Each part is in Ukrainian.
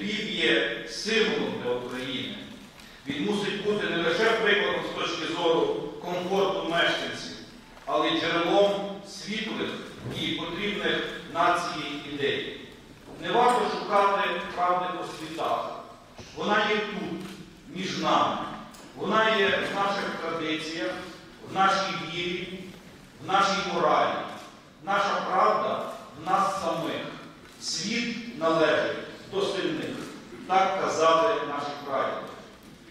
Львів є символом для України. Він мусить бути не лише прикладом з точки зору комфорту мешканців, але й джерелом світлих і потрібних нації ідей. Не варто шукати правди по світах. Вона є тут, між нами. Вона є в наших традиціях, в нашій вірі, в нашій моралі. Наша правда в нас самих. Світ належить до сильних. Так казали наші прадіди.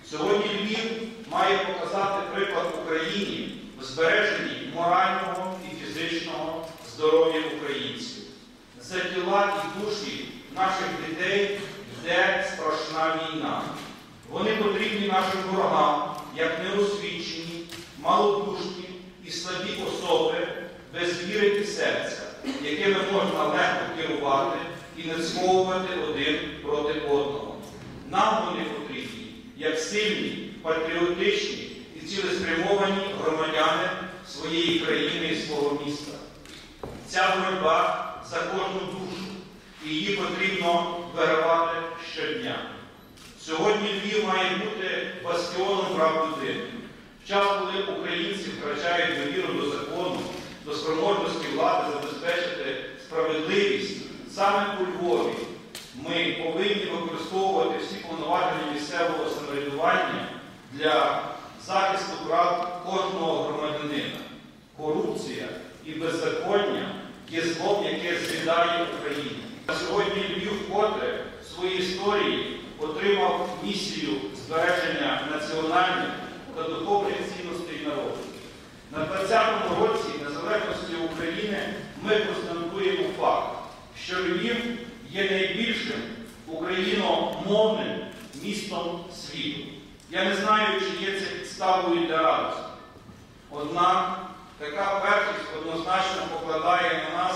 Сьогодні Львів має показати приклад Україні в збереженні морального і фізичного здоров'я українців. За тіла і душі наших дітей йде страшна війна. Вони потрібні нашим ворогам, як неосвічені, малодушні і слабі особи без віри і серця, якими можна легко керувати і нацьковувати один проти одного. Нам вони потрібні як сильні, патріотичні і цілеспрямовані громадяни своєї країни і свого міста. Ця боротьба за кожну душу, і її потрібно вигравати щодня. Сьогодні Львів має бути бастіоном прав людини. В час, коли українці втрачають довіру до закону, до спроможності влади забезпечити справедливість, саме у Львові ми повинні використовувати всі повноваження місцевого самоврядування для захисту прав кожного громадянина. Корупція і беззаконня є злом, яке з'їдає Україну. Сьогодні Львів вкотре в своїй історії отримав місію збереження національних та духовних цінностей народу. На 20-му році незалежності України ми констатуємо факт, що Львів є найбільшим україномовним містом світу. Я не знаю, чи є це підставою для радості. Однак така першість однозначно покладає на нас